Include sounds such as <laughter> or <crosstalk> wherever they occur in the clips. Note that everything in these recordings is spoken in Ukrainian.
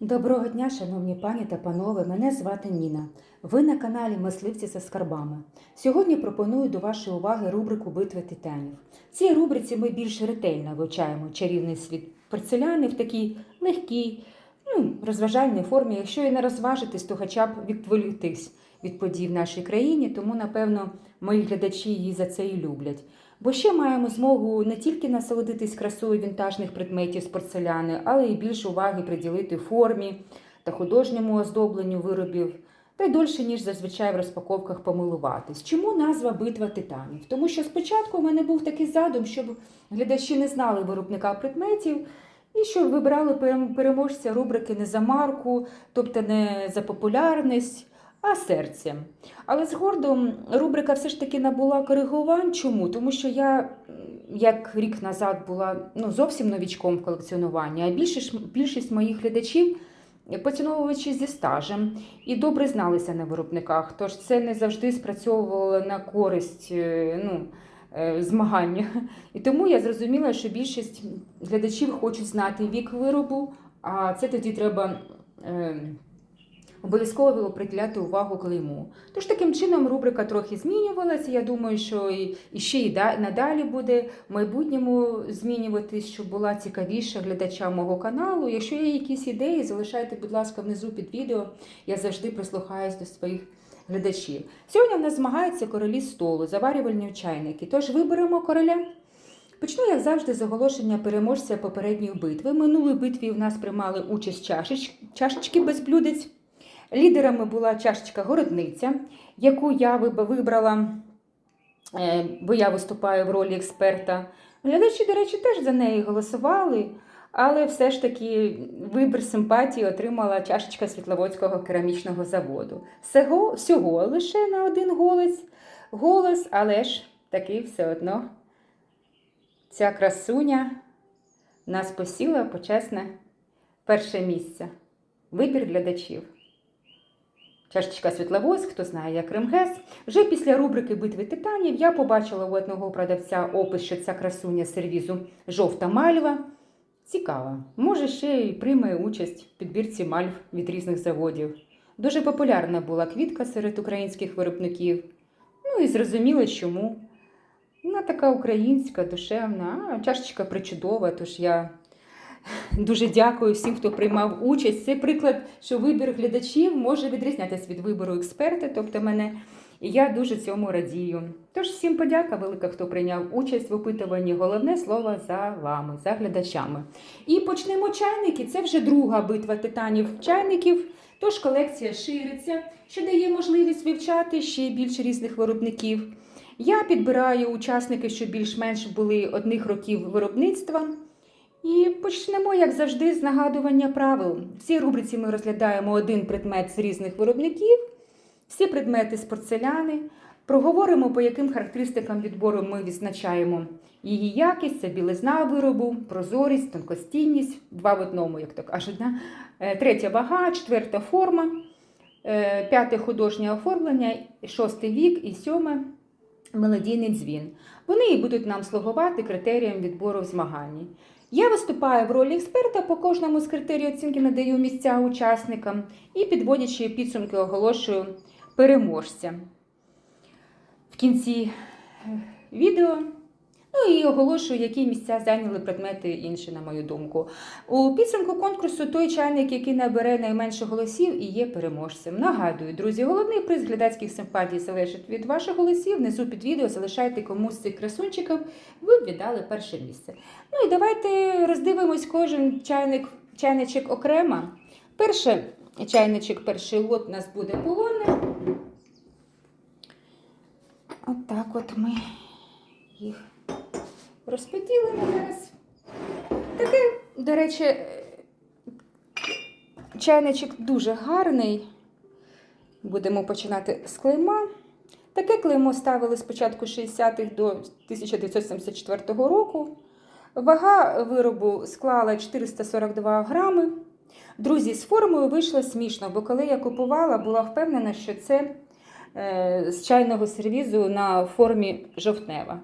Доброго дня, шановні пані та панове. Мене звати Ніна. Ви на каналі Мисливці за скарбами. Сьогодні пропоную до вашої уваги рубрику Битви титанів. В цій рубриці ми більш ретельно вивчаємо чарівний світ порцеляни в такій легкій, ну, розважальній формі. Якщо і не розважитись, то хоча б відволіктись від подій в нашій країні, тому, напевно, мої глядачі її за це і люблять. Бо ще маємо змогу не тільки насолодитись красою вінтажних предметів з порцеляни, але й більше уваги приділити формі та художньому оздобленню виробів, та й дольше, ніж зазвичай в розпаковках помилуватись. Чому назва Битва титанів? Тому що спочатку у мене був такий задум, щоб глядачі не знали виробника предметів. І щоб вибирали перем- переможця рубрики не за марку, тобто не за популярність, а серцем. Але згодом рубрика все ж таки набула коригувань. Чому? Тому що я, як рік назад, була ну, зовсім новічком в колекціонуванні, а більшість, більшість моїх глядачів поціновувачі зі стажем і добре зналися на виробниках. Тож це не завжди спрацьовувало на користь е, ну, е, змагання. І тому я зрозуміла, що більшість глядачів хочуть знати вік виробу, а це тоді треба. Обов'язково приділяти увагу клейму. Тож таким чином рубрика трохи змінювалася. Я думаю, що і, і ще й да- надалі буде в майбутньому змінюватись, щоб була цікавіша глядачам мого каналу. Якщо є якісь ідеї, залишайте, будь ласка, внизу під відео. Я завжди прислухаюсь до своїх глядачів. Сьогодні в нас змагаються королі столу, заварювальні чайники. Тож виберемо короля. Почну, як завжди, з оголошення переможця попередньої битви. В минулій битві в нас приймали участь чашечки без блюдець. Лідерами була чашечка городниця, яку я виб- вибрала, е, бо я виступаю в ролі експерта. Глядачі, до речі, теж за неї голосували, але все ж таки вибір симпатії отримала чашечка Світловодського керамічного заводу. Всього, всього лише на один голос, голос, але ж таки все одно ця красуня нас посіла почесне перше місце. Вибір глядачів. Чашечка Світловодськ, хто знає, як Ремгес. Вже після рубрики Битви титанів я побачила у одного продавця опис, що ця красуня сервізу жовта мальва. Цікаво. Може, ще й прийме участь в підбірці мальв від різних заводів. Дуже популярна була квітка серед українських виробників. Ну і зрозуміло, чому. Вона така українська, душевна, а чашечка причудова, тож я Дуже дякую всім, хто приймав участь. Це приклад, що вибір глядачів може відрізнятися від вибору експерта, тобто мене. І я дуже цьому радію. Тож всім подяка велика, хто прийняв участь в опитуванні. Головне слово за вами, за глядачами. І почнемо чайники. Це вже друга битва титанів чайників. Тож колекція шириться, що дає можливість вивчати ще більше різних виробників. Я підбираю учасники, що більш-менш були одних років виробництва. І почнемо, як завжди, з нагадування правил. В цій рубриці ми розглядаємо один предмет з різних виробників, всі предмети з порцеляни. Проговоримо, по яким характеристикам відбору ми відзначаємо її якість, це білизна виробу, прозорість, тонкостінність, два в одному, як то кажуть. Да? Е, Третя вага, четверта форма, е, п'яте художнє оформлення, шостий вік і сьоме мелодійний дзвін. Вони і будуть нам слугувати критерієм відбору в змаганні. Я виступаю в ролі експерта, по кожному з критерій оцінки надаю місця учасникам і, підводячи підсумки, оголошую переможця. В кінці е, відео. Ну і оголошую, які місця зайняли предмети інші, на мою думку. У підсумку конкурсу той чайник, який набере найменше голосів, і є переможцем. Нагадую, друзі, головний приз глядацьких симпатій залежить від ваших голосів. Внизу під відео залишайте комусь з цих красунчиків, ви б віддали перше місце. Ну і давайте роздивимось кожен чайник, чайничок окремо. Перше чайничок, перший лот у нас буде полонне. От так от ми їх розподілимо зараз. Такий, до речі, е, чайничок дуже гарний. Будемо починати з клейма. Таке клеймо ставили з початку 60-х до 1974 року. Вага виробу склала 442 грами. Друзі, з формою вийшло смішно, бо коли я купувала, була впевнена, що це е, з чайного сервізу на формі жовтнева.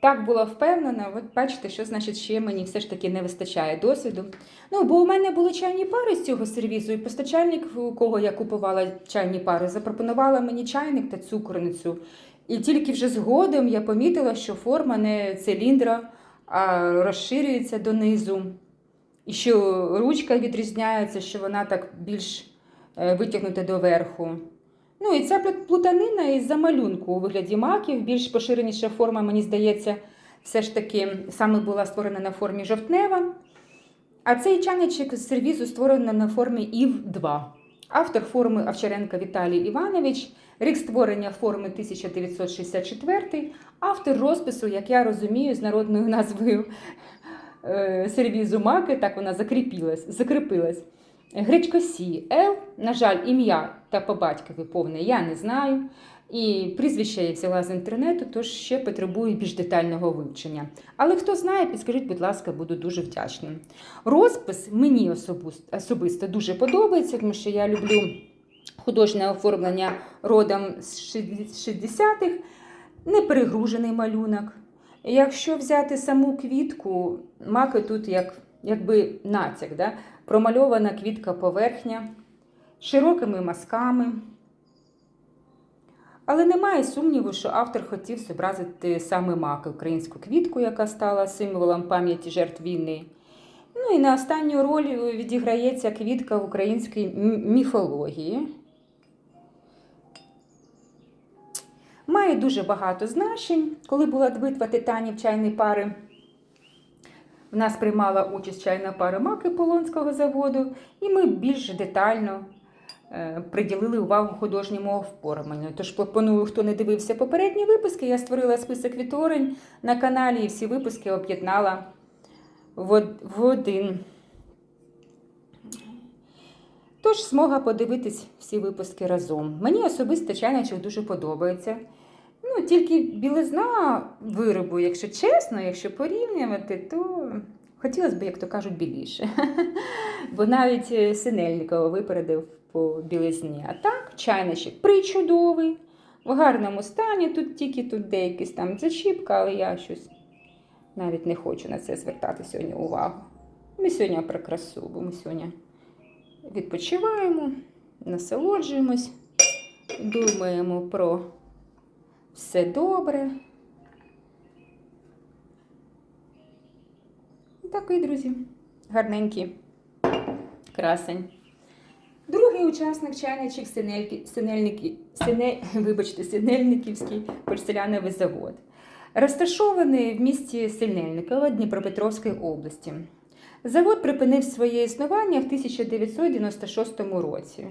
Так була впевнена, от бачите, що значить ще мені все ж таки не вистачає досвіду. Ну, бо у мене були чайні пари з цього сервізу, і постачальник, у кого я купувала чайні пари, запропонувала мені чайник та цукорницю. І тільки вже згодом я помітила, що форма не циліндра, а розширюється донизу. І що ручка відрізняється, що вона так більш е, витягнута доверху. Ну і ця плутанина із-за малюнку у вигляді маків, більш поширеніша форма, мені здається, все ж таки саме була створена на формі жовтнева. А цей чайничок з сервізу створено на формі ІВ-2. Автор форми Овчаренко Віталій Іванович, рік створення форми 1964, автор розпису, як я розумію, з народною назвою е, сервізу Маки, так вона закріпилась, закріпилась. Гречкосі Л, на жаль, ім'я та по батькові повне я не знаю. І прізвище я взяла з інтернету, тож ще потребує більш детального вивчення. Але хто знає, підскажіть, будь ласка, буду дуже вдячним. Розпис мені особисто, дуже подобається, тому що я люблю художнє оформлення родом з 60-х, неперегружений малюнок. Якщо взяти саму квітку, маки тут як, якби натяк, да? промальована квітка поверхня широкими мазками. Але немає сумніву, що автор хотів зобразити саме маки, українську квітку, яка стала символом пам'яті жертв війни. Ну і на останню роль відіграється квітка в українській міфології. Має дуже багато значень. Коли була битва титанів чайної пари, в нас приймала участь чайна пара маки Полонського заводу, і ми більш детально е, приділили увагу художньому оформленню. Тож пропоную, хто не дивився попередні випуски, я створила список відтворень на каналі і всі випуски об'єднала в в один. Тож змога подивитись всі випуски разом. Мені особисто чайничок дуже подобається. Ну, тільки білизна виробу, якщо чесно, якщо порівнювати, то хотілося б, як то кажуть, біліше. <laughs> Бо навіть е, Синельникова випередив по білизні. А так, чайничок причудовий, в гарному стані. Тут тільки тут деякась там зачіпка, але я щось навіть не хочу на це звертати сьогодні увагу. Ми сьогодні про красу, бо ми сьогодні відпочиваємо, насолоджуємось, думаємо про все добре. Такий, друзі, гарненький красень. Другий учасник чайничок Синельники, Сине, <laughs> вибачте, Синельниківський порцеляновий завод. Розташований в місті Синельниково Дніпропетровської області. Завод припинив своє існування в 1996 році.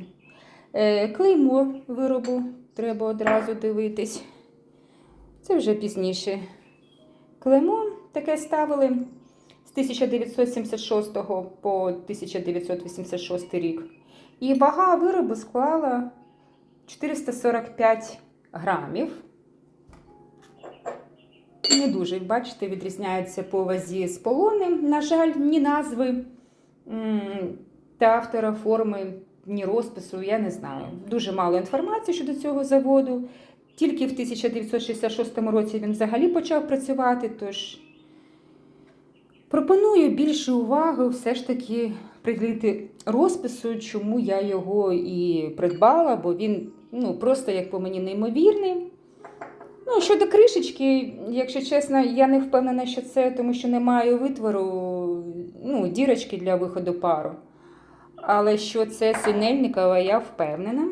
Е, Клеймо виробу треба одразу дивитись. Це вже пізніше. Клеймо таке ставили з 1976 по 1986 рік. І вага виробу склала 445 грамів. Не дуже, бачите, відрізняються по вазі з полонним. На жаль, ні назви та автора форми, ні розпису, я не знаю. Дуже мало інформації щодо цього заводу. Тільки в 1966 році він взагалі почав працювати, тож пропоную більше уваги все ж таки приділити розпису, чому я його і придбала, бо він ну, просто, як по мені, неймовірний. Ну, щодо кришечки, якщо чесно, я не впевнена, що це, тому що немає витвору, ну, дірочки для виходу пару. Але що це синельникова, я впевнена.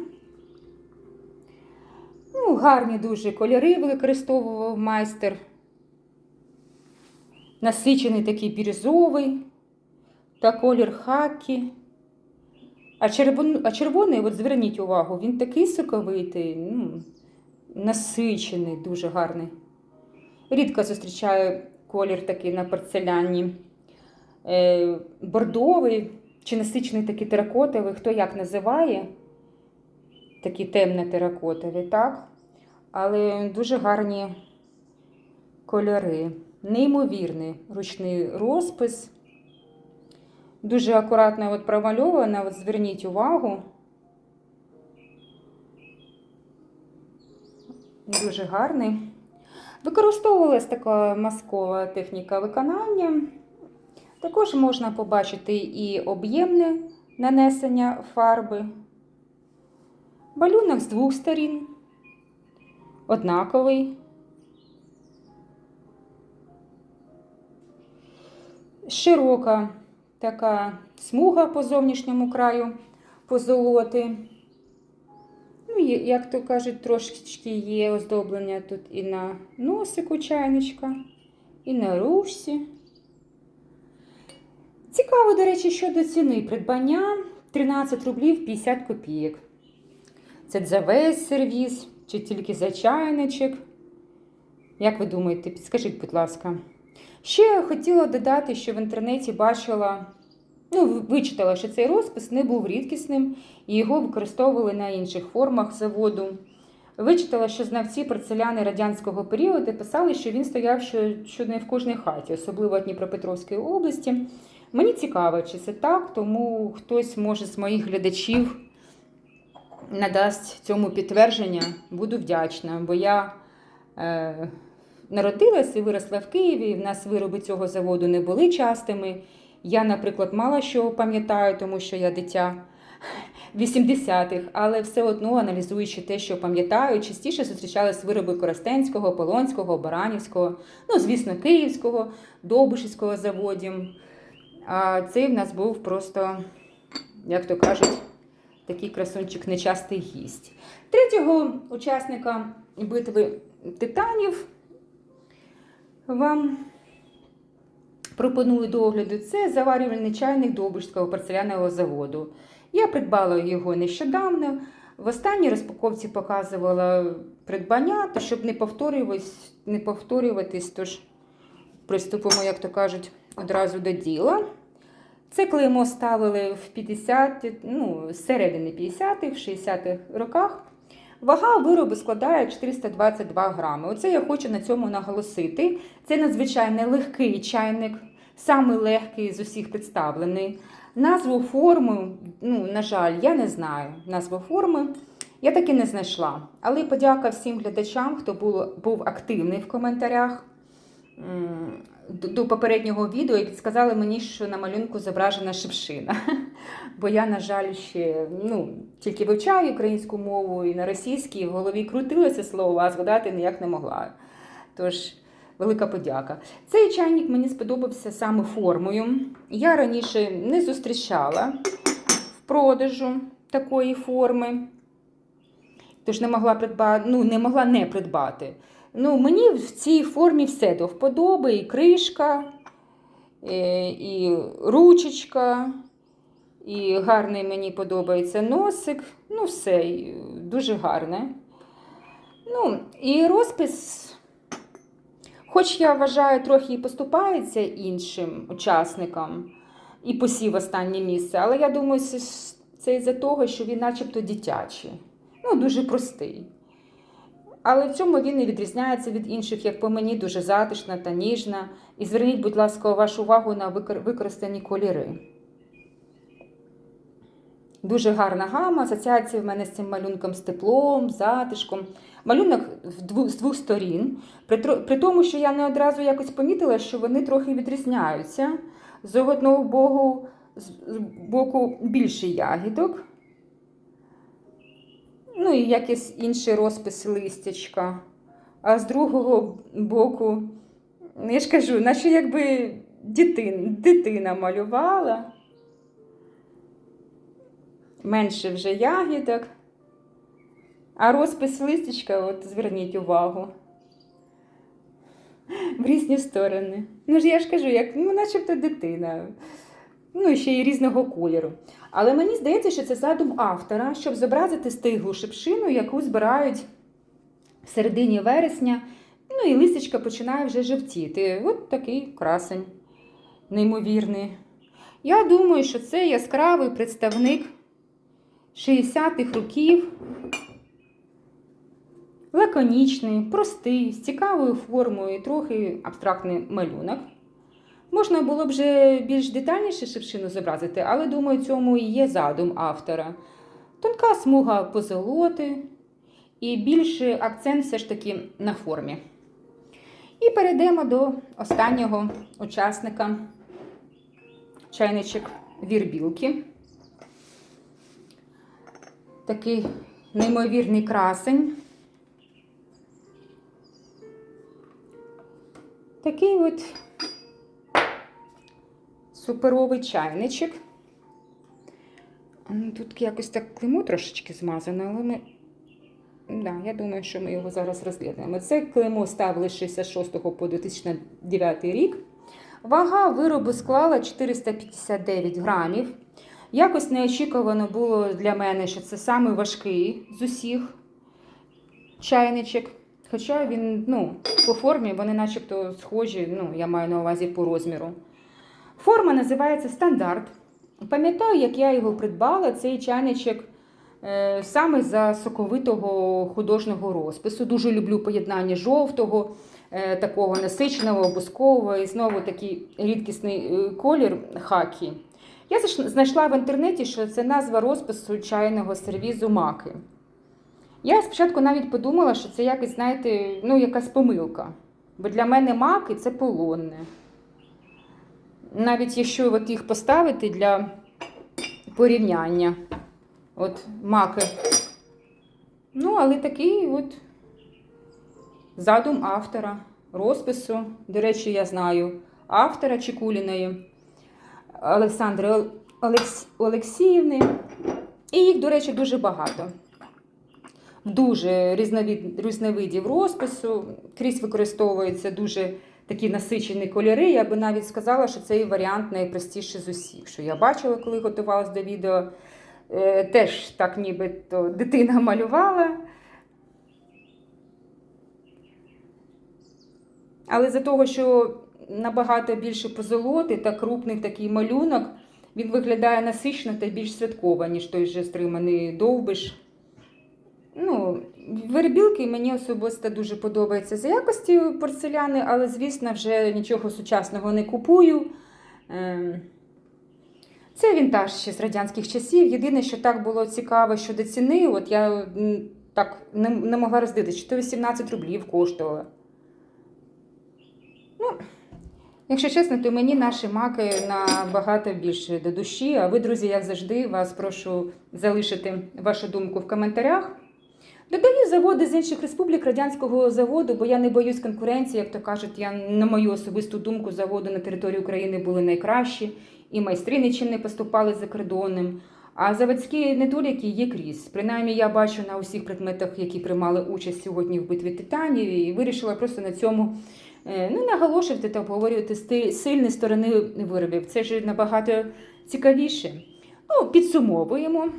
Ну, гарні дуже кольори використовував майстер. Насичений такий бірюзовий та колір хакі. А, червон... а червоний, от зверніть увагу, він такий соковитий, ну, насичений, дуже гарний. Рідко зустрічаю колір такий на порцеляні. Е, бордовий чи насичений такий теракотовий, хто як називає. Такі темно теракотові, так? Але дуже гарні кольори. Неймовірний ручний розпис. Дуже акуратно от промальована, от зверніть увагу. Дуже гарний. Використовувалась така маскова техніка виконання. Також можна побачити і об'ємне нанесення фарби. Балюнок з двох сторін, однаковий. Широка така смуга по зовнішньому краю позолоти. Ну, як то кажуть, трошечки є оздоблення тут і на носику чайничка, і на ручці. Цікаво, до речі, щодо ціни придбання 13 рублів 50 копійок. Це за весь сервіс чи тільки за чайничок? Як ви думаєте, підскажіть, будь ласка. Ще хотіла додати, що в інтернеті бачила, ну, вичитала, що цей розпис не був рідкісним і його використовували на інших формах заводу. Вичитала, що знавці порцеляни радянського періоду писали, що він стояв що не в кожній хаті, особливо в Дніпропетровській області. Мені цікаво, чи це так, тому хтось може з моїх глядачів надасть цьому підтвердження. Буду вдячна, бо я е, народилася і виросла в Києві. В нас вироби цього заводу не були частими. Я, наприклад, мало що пам'ятаю, тому що я дитя 80-х, але все одно, аналізуючи те, що пам'ятаю, частіше зустрічались вироби Коростенського, Полонського, Баранівського, ну, звісно, Київського, Довбишівського заводів. А цей в нас був просто, як то кажуть, такий красунчик нечастий гість. Третього учасника битви титанів вам пропоную до огляду. Це заварювальний чайник Довбишського порцелянового заводу. Я придбала його нещодавно. В останній розпаковці показувала придбання, то щоб не повторюватись, не повторюватись, тож приступимо, як то кажуть, одразу до діла. Це клеймо ставили в 50, ну, середини 50-х, 60-х роках. Вага виробу складає 422 грами. Оце я хочу на цьому наголосити. Це надзвичайно легкий чайник, самий легкий з усіх представлений. Назву форми, ну, на жаль, я не знаю. Назву форми я таки не знайшла. Але подяка всім глядачам, хто був, активний в коментарях до попереднього відео і підсказали мені, що на малюнку зображена шипшина. <laughs> Бо я, на жаль, ще ну, тільки вивчаю українську мову і на російській в голові крутилося слово, а згадати ніяк не могла. Тож, велика подяка. Цей чайник мені сподобався саме формою. Я раніше не зустрічала в продажу такої форми. Тож не могла придбати, ну, не могла не придбати. Ну, Мені в цій формі все до вподоби, і кришка, і, і ручечка, і гарний мені подобається носик. Ну, все, дуже гарне. Ну, І розпис, хоч я вважаю, трохи і поступається іншим учасникам і посів останнє місце, але я думаю, це із-за того, що він начебто дитячий. Ну, дуже простий. Але в цьому він не відрізняється від інших, як по мені, дуже затишна та ніжна. І зверніть, будь ласка, вашу увагу на використані кольори. Дуже гарна гама, асоціація в мене з цим малюнком з теплом, затишком. Малюнок з двох сторін. При, тому, що я не одразу якось помітила, що вони трохи відрізняються. З одного боку більше ягідок. Ну і якийсь інший розпис листячка. А з другого боку, я ж кажу, наче якби дитин, дитина малювала. Менше вже ягідок. А розпис листячка, от зверніть увагу. В різні сторони. Ну ж я ж кажу, як ну, начебто дитина. Ну, і ще й різного кольору. Але мені здається, що це задум автора, щоб зобразити стиглу шипшину, яку збирають в середині вересня. Ну і листячка починає вже жовтіти. От такий красень, неймовірний. Я думаю, що це яскравий представник 60-х років. Лаконічний, простий, з цікавою формою трохи абстрактний малюнок. Можна було б вже більш детальніше шипшину зобразити, але думаю, цьому і є задум автора. Тонка смуга позолоти і більший акцент все ж таки на формі. І перейдемо до останнього учасника чайничок вірбілки. Такий неймовірний красень. Такий от суперовий чайничок. Ну, Тут якось так клеймо трошечки змазане, але ми. Да, я думаю, що ми його зараз розглядаємо. Це клеймо ставили з 66 по 2009 рік. Вага виробу склала 459 грамів. Якось неочікувано було для мене, що це самий з усіх чайничок. Хоча він, ну, по формі вони начебто схожі, ну, я маю на увазі по розміру. Форма називається стандарт. Пам'ятаю, як я його придбала, цей чайничок е, саме за соковитого художнього розпису. Дуже люблю поєднання жовтого, е, такого насиченого, бускового і знову такий рідкісний е, колір хакі. Я знайшла в інтернеті, що це назва розпису чайного сервізу маки. Я спочатку навіть подумала, що це якось, знаєте, ну, якась помилка. Бо для мене маки це полонне. Навіть якщо от їх поставити для порівняння. От маки. Ну, але такий от задум автора, розпису. До речі, я знаю автора Чекуліної Олександри Олекс... Олексіївни. І їх, до речі, дуже багато. Дуже різновид... різновидів розпису. Крізь використовуються дуже такі насичені кольори. Я би навіть сказала, що цей варіант найпростіший з усіх. Що я бачила, коли готувалась до відео. Е, Теж так нібито дитина малювала. Але за того, що набагато більше позолоти та крупний такий малюнок, він виглядає насичено та більш святково, ніж той же стриманий довбиш. Ну, вербілки мені особисто дуже подобаються за якості порцеляни, але, звісно, вже нічого сучасного не купую. Ем, Це вінтаж ще з радянських часів. Єдине, що так було цікаво щодо ціни, от я так не, не могла роздивитися, що то 18 рублів коштувало. Ну, якщо чесно, то мені наші маки набагато більше до душі. А ви, друзі, як завжди, вас прошу залишити вашу думку в коментарях. Додаю заводи з інших республік радянського заводу, бо я не боюсь конкуренції, як то кажуть, я на мою особисту думку, заводи на території України були найкращі, і майстри нічим не поступали за кордоном. А заводські недоліки є крізь. Принаймні, я бачу на усіх предметах, які приймали участь сьогодні в битві титанів, і вирішила просто на цьому е, ну, наголошувати та обговорювати сильні сторони виробів. Це ж набагато цікавіше. Ну, підсумовуємо.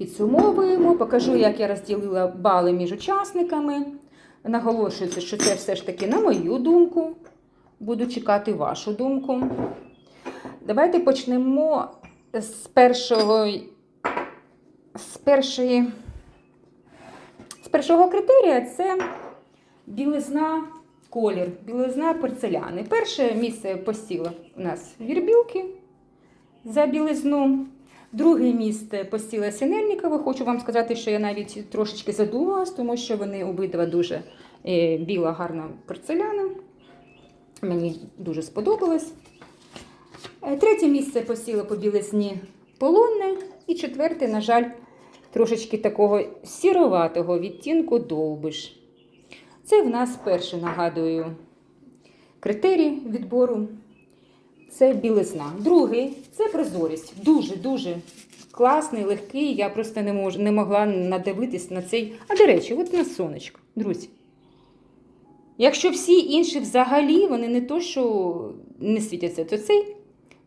Підсумовуємо, покажу, як я розділила бали між учасниками. Наголошується, що це все ж таки на мою думку. Буду чекати вашу думку. Давайте почнемо з першого, з першої, з першого критерія це білизна, колір, білизна порцеляни. Перше місце посіло у нас вірбілки за білизну. Друге місце посіла Синельникова. Хочу вам сказати, що я навіть трошечки задумалась, тому що вони обидва дуже е, біла, гарна порцеляна. Мені дуже сподобалось. Е, Третє місце посіла по білизні полонне. І четверте, на жаль, трошечки такого сіроватого відтінку довбиш. Це в нас перший, нагадую, критерій відбору це білизна. Другий це прозорість. Дуже-дуже класний, легкий. Я просто не, мож, не могла надивитись на цей. А до речі, от на сонечко, друзі. Якщо всі інші взагалі вони не то, що не світяться, то цей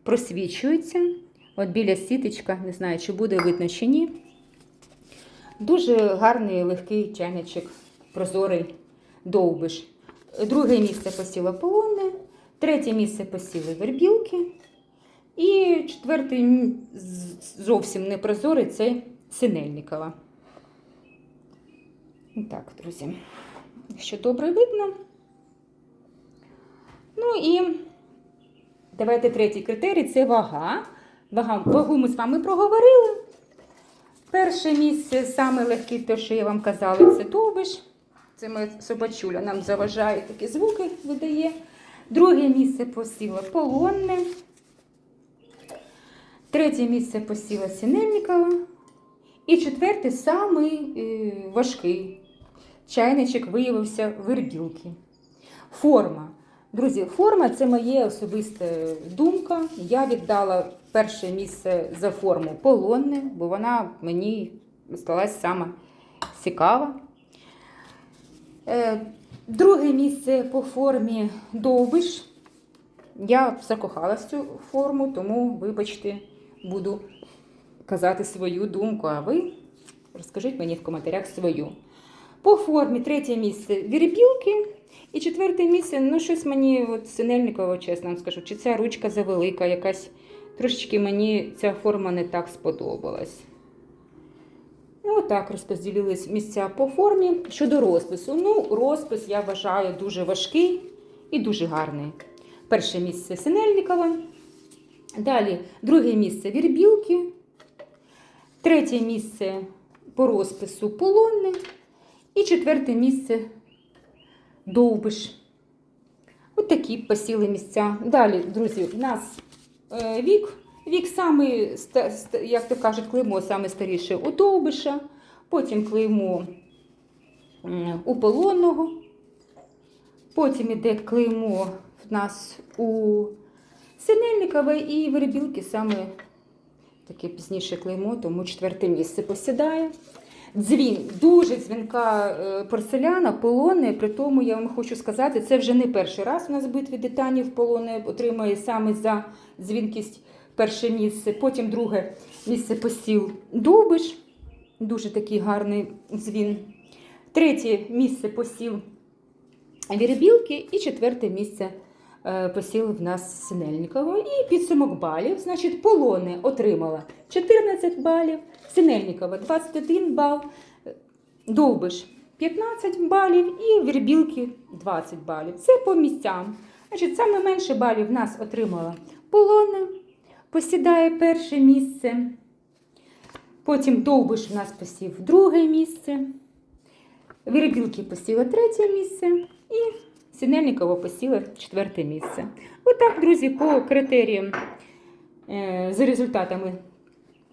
просвічується. От біля сіточка, не знаю, чи буде видно чи ні. Дуже гарний легкий чайничок, прозорий довбиш. Друге місце посіло полонне. Третє місце посіли вербілки. І четвертий зовсім непрозорий це Синельникова. Так, друзі, якщо добре видно. Ну і давайте третій критерій це вага. Вага. Вагу ми з вами проговорили. Перше місце, саме легке, те, що я вам казала, це довбиш. Це моя собачуля нам заважає такі звуки видає. Друге місце посіла полонне. Третє місце посіла Сінельникова. І четверте самий е, важкий чайничок виявився вербілки. Форма. Друзі, форма це моя особиста думка. Я віддала перше місце за форму полонне, бо вона мені сталася сама цікава. Е, Друге місце по формі довбиш. Я закохалася цю форму, тому, вибачте, буду казати свою думку, а ви розкажіть мені в коментарях свою. По формі третє місце вірбілки. І четверте місце, ну щось мені от Синельникова, чесно вам скажу, чи ця ручка завелика, якась трошечки мені ця форма не так сподобалась. Ну, отак розподілились місця по формі. Щодо розпису. Ну, розпис я вважаю дуже важкий і дуже гарний. Перше місце Синельникова. Далі друге місце Вірбілки. Третє місце по розпису полонне. І четверте місце Довбиш. От такі посіли місця. Далі, друзі, в нас е, вік. Вік саме, як то кажуть, клеймо саме старіше у Довбиша. Потім клеймо у полонного. Потім іде клеймо в нас у Синельникова і Веребілки саме таке пізніше клеймо, тому четверте місце посідає. Дзвін, дуже дзвінка е, порцеляна, полони. При тому я вам хочу сказати, це вже не перший раз у нас в битві титанів полони отримує саме за дзвінкість перше місце. Потім друге місце посіл Довбиш, дуже такий гарний дзвін. Третє місце посіл Вірбілки і четверте місце е, посіл в нас Синельникова. І підсумок балів. Значить, полони отримала 14 балів, Синельникова 21 бал, Довбиш 15 балів і Вірбілки 20 балів. Це по місцям. Значить, саме менше балів в нас отримала полони, посідає перше місце. Потім Довбиш в нас посів друге місце. Вірбілки посіла третє місце і Синельникова посіла четверте місце. Отак, друзі, по критеріям е, за результатами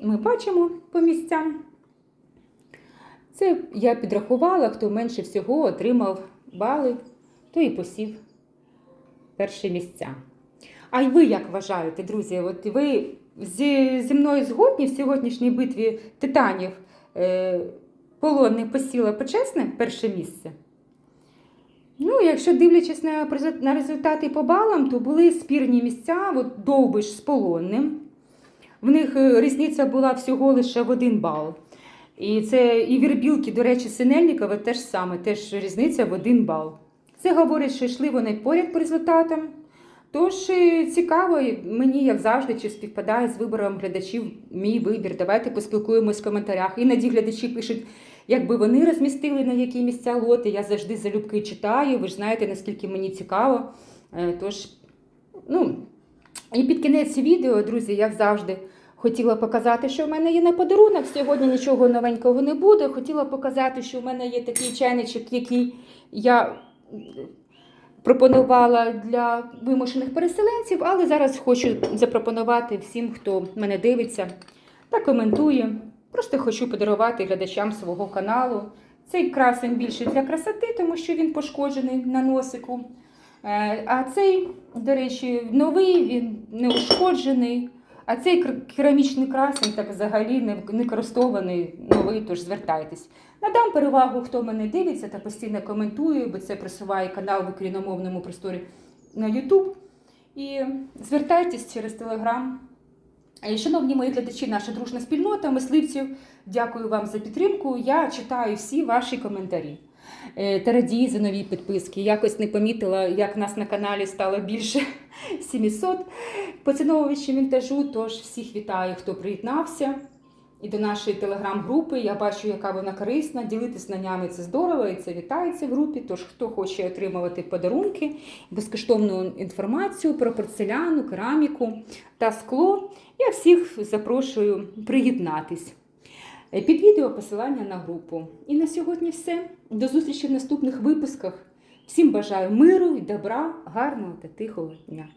ми бачимо по місцям. Це я підрахувала, хто менше всього отримав бали, той і посів перше місця. А й ви як вважаєте, друзі? От ви зі, зі мною згодні в сьогоднішній битві титанів е, полонне посіла почесне перше місце? Ну, якщо дивлячись на, на результати по балам, то були спірні місця, от Довбиш з полонним. В них е, різниця була всього лише в один бал. І це і Вірбілки, до речі, Синельникова теж саме, теж різниця в один бал. Це говорить, що йшли вони поряд по результатам. Тож е, цікаво мені, як завжди, чи співпадає з вибором глядачів мій вибір. Давайте поспілкуємось в коментарях. Іноді глядачі пишуть, якби вони розмістили на які місця лоти. Я завжди залюбки читаю. Ви ж знаєте, наскільки мені цікаво. Е, Тож, ну, і під кінець відео, друзі, як завжди, хотіла показати, що в мене є на подарунок. Сьогодні нічого новенького не буде. Хотіла показати, що в мене є такий чайничок, який я пропонувала для вимушених переселенців, але зараз хочу запропонувати всім, хто мене дивиться та коментує. Просто хочу подарувати глядачам свого каналу. Цей красень більше для красоти, тому що він пошкоджений на носику. Е, А цей, до речі, новий, він не ушкоджений. А цей керамічний красень так взагалі не, не користований, новий, тож звертайтесь. Надам перевагу, хто мене дивиться та постійно коментує, бо це просуває канал в україномовному просторі на YouTube. І звертайтесь через Телеграм. Шановні мої глядачі, наша дружна спільнота мисливців, дякую вам за підтримку. Я читаю всі ваші коментарі. Е, за нові підписки. Якось не помітила, як нас на каналі стало більше <laughs> 700 поціновувачів вінтажу. Тож всіх вітаю, хто приєднався. І до нашої телеграм-групи. Я бачу, яка вона корисна. Ділитись знаннями це здорово і це вітається в групі. Тож, хто хоче отримувати подарунки, безкоштовну інформацію про порцеляну, кераміку та скло, я всіх запрошую приєднатись. Е, Під відео посилання на групу. І на сьогодні все. До зустрічі в наступних випусках. Всім бажаю миру і добра, гарного та тихого дня.